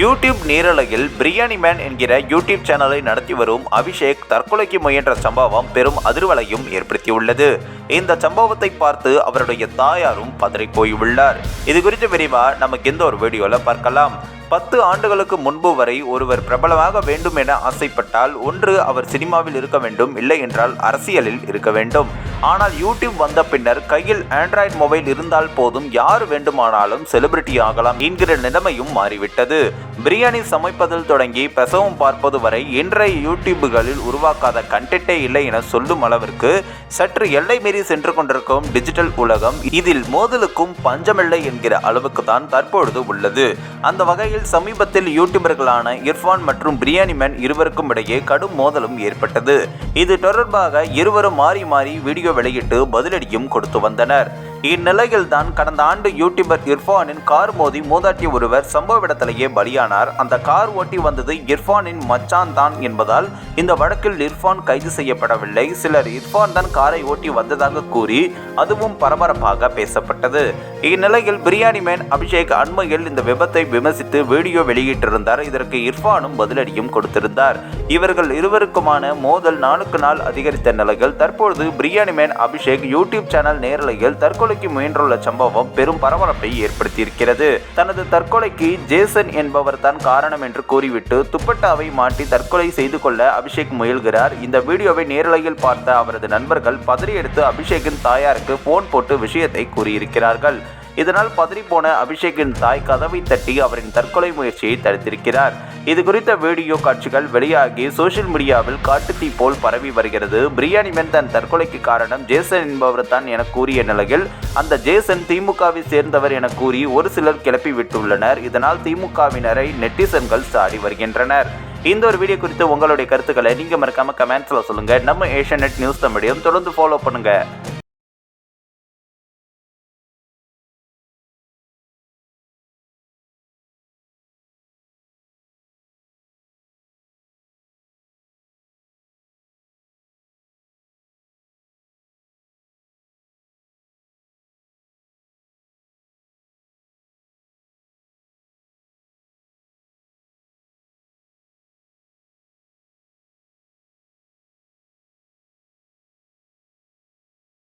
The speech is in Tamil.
யூடியூப் நீரலையில் பிரியாணி மேன் என்கிற யூடியூப் சேனலை நடத்தி வரும் அபிஷேக் தற்கொலைக்கு முயன்ற சம்பவம் பெரும் அதிர்வலையும் ஏற்படுத்தியுள்ளது. இந்த சம்பவத்தை பார்த்து அவருடைய தாயாரும் பதறி போயுள்ளார் இது குறித்து விரிவா நமக்கு இந்த ஒரு வீடியோல பார்க்கலாம். பத்து ஆண்டுகளுக்கு முன்பு வரை ஒருவர் பிரபலமாக வேண்டும் என ஆசைப்பட்டால் ஒன்று அவர் சினிமாவில் இருக்க வேண்டும் இல்லை என்றால் அரசியலில் இருக்க வேண்டும். ஆனால் யூடியூப் வந்த பின்னர் கையில் ஆண்ட்ராய்டு மொபைல் இருந்தால் போதும் யார் வேண்டுமானாலும் செலிபிரிட்டி ஆகலாம் என்கிற நிலைமையும் மாறிவிட்டது. பிரியாணி சமைப்பதில் தொடங்கி பிரசவம் பார்ப்பது வரை இன்றைய யூடியூபுகளில் உருவாக்காத கண்டென்ட்டே இல்லை என சொல்லும் அளவிற்கு சற்று எல்லை மீறி சென்று கொண்டிருக்கும் டிஜிட்டல் உலகம் இதில் மோதலுக்கும் பஞ்சமில்லை என்கிற அளவுக்கு தான் தற்பொழுது உள்ளது. அந்த வகையில் சமீபத்தில் யூடியூபர்களான இர்ஃபான் மற்றும் பிரியாணி மேன் இருவருக்கும் இடையே கடும் மோதலும் ஏற்பட்டது. இது தொடர்பாக இருவரும் மாறி மாறி வீடியோ வெளியிட்டு பதிலடியும் கொடுத்து வந்தனர். இந்நிலையில் தான் கடந்த ஆண்டு யூடியூபர் இர்ஃபானின் கார் மோதி மூதாட்டி ஒருவர் சம்பவ இடத்திலேயே பலியானார். அந்த கார் ஓட்டி வந்தது இர்ஃபானின் மச்சான் தான் என்பதால் இந்த வழக்கில் இர்ஃபான் கைது செய்யப்படவில்லை. சிலர் இர்ஃபான் தான் காரை ஓட்டி வந்ததாக கூறி அதுவும் பரபரப்பாக பேசப்பட்டது. இந்நிலையில் பிரியாணி மேன் அபிஷேக் அண்மையில் இந்த விபத்தை விமர்சித்து வீடியோ வெளியிட்டிருந்தார். இதற்கு இர்ஃபானும் பதிலடியும் கொடுத்திருந்தார். இவர்கள் இருவருக்குமான மோதல் நாளுக்கு நாள் அதிகரித்த நிலையில் தற்பொழுது biryani man Abhishek YouTube channel நேரலையில் தற்கொலை தற்கொலைக்கு முயன்றுள்ள சம்பவம் பெரும் பரபரப்பை ஏற்படுத்தியிருக்கிறது. தனது தற்கொலைக்கு ஜேசன் என்பவர் தான் காரணம் என்று கூறிவிட்டு துப்பட்டாவை மாட்டி தற்கொலை செய்து கொள்ள அபிஷேக் முயல்கிறார். இந்த வீடியோவை நேரலையில் பார்த்த அவரது நண்பர்கள் பதறி எடுத்து அபிஷேக்கின் தாயாருக்கு போன் போட்டு விஷயத்தை கூறியிருக்கிறார்கள். இதனால் பதறிப்போன அபிஷேக்கின் தாய் கதவை தட்டி அவரின் தற்கொலை முயற்சியை தடுத்திருக்கிறார். இது குறித்த வீடியோ காட்சிகள் வெளியாகி சோஷியல் மீடியாவில் காட்டுத்தீ போல் பரவி வருகிறது. பிரியாணி மேன் தன் தற்கொலைக்கு காரணம் ஜேசன் என்பவர் தான் என கூறிய நிலையில் அந்த ஜேசன் திமுகவை சேர்ந்தவர் என கூறி ஒரு சிலர் கிளப்பி விட்டுள்ளனர். இதனால் திமுகவினரை நெட்டிசன்கள் சாடி வருகின்றனர். இந்த ஒரு வீடியோ குறித்து உங்களுடைய கருத்துக்களை நீங்கள் மறக்காம கமெண்ட்ஸில் சொல்லுங்கள் நம்ம ஏஷியா நெட் நியூஸ் தமிழையும் தொடர்ந்து ஃபாலோ பண்ணுங்கள்